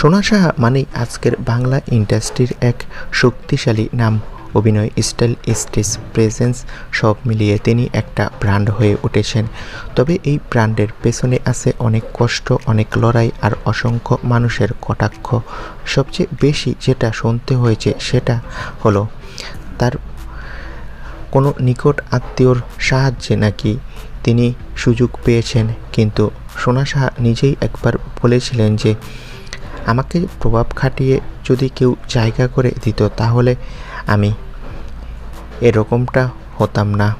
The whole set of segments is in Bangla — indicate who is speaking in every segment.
Speaker 1: সোনা সাহা মানেই আজকের বাংলা ইন্ডাস্ট্রির এক শক্তিশালী নাম। অভিনয় স্টাইল, স্টেজ প্রেজেন্স সব মিলিয়ে তিনি একটা ব্র্যান্ড হয়ে উঠেছেন। তবে এই ব্র্যান্ডের পেছনে আছে অনেক কষ্ট, অনেক লড়াই আর অসংখ্য মানুষের কটাক্ষ। সবচেয়ে বেশি যেটা শুনতে হয়েছে সেটা হলো, তার কোনো নিকট আত্মীয়র সাহায্যে নাকি তিনি সুযোগ পেয়েছেন। কিন্তু সোনা সাহা নিজেই একবার বলেছিলেন যে আমাকে প্রভাব খাটিয়ে যদি কেউ জায়গা করে দিত, তাহলে আমি এরকমটা হতাম না।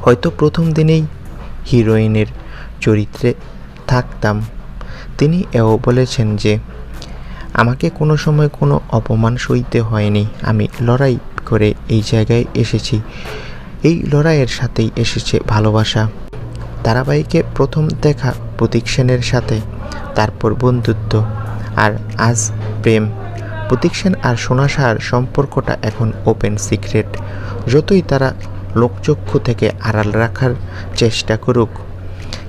Speaker 1: হয়তো প্রথম দিনেই হিরোইনের চরিত্রে থাকতাম। তিনি এও বলেছেন যে, আমাকে কোনো সময় কোনো অপমান সইতে হয়নি। আমি লড়াই করে এই জায়গায় এসেছি। এই লড়াইয়ের সাথেই এসেছে ভালোবাসা। ধারাবাহিকে প্রথম দেখা প্রতীক সেনের সাথে, তারপর বন্ধুত্ব আর আজ প্রেম। প্রতীক সেন আর সোনা সাহার সম্পর্কটা এখন ওপেন সিক্রেট যতই তারা লোকচক্ষু থেকে আড়াল রাখার চেষ্টা করুক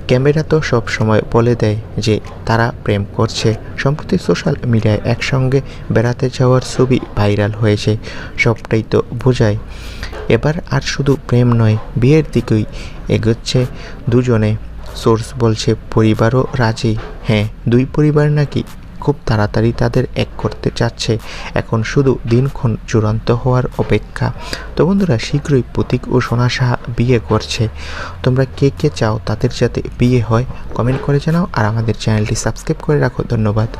Speaker 1: ক্যামেরা তো সব সময় বলে দেয় যে তারা প্রেম করছে। সম্প্রতি সোশ্যাল মিডিয়ায় একসঙ্গে বেড়াতে যাওয়ার ছবি ভাইরাল হয়েছে। সবটাই তো বোঝায়। এবার আর শুধু প্রেম নয়, বিয়ের দিকেই এগোচ্ছে দুজনে। সোর্স বলছে, পরিবারও রাজি? হ্যাঁ দুই পরিবার নাকি খুব তাড়াতাড়ি তাদের এক করতে চাচ্ছে। এখন শুধু দিনক্ষণ চূড়ান্ত হওয়ার অপেক্ষা। তো বন্ধুরা, শীঘ্রই প্রতীক ও সোনা সাহা বিয়ে করছে। তোমরা কে কে চাও তাদের যাতে বিয়ে হয় কমেন্ট করে জানাও। আর আমাদের চ্যানেলটি সাবস্ক্রাইব করে রাখো। ধন্যবাদ।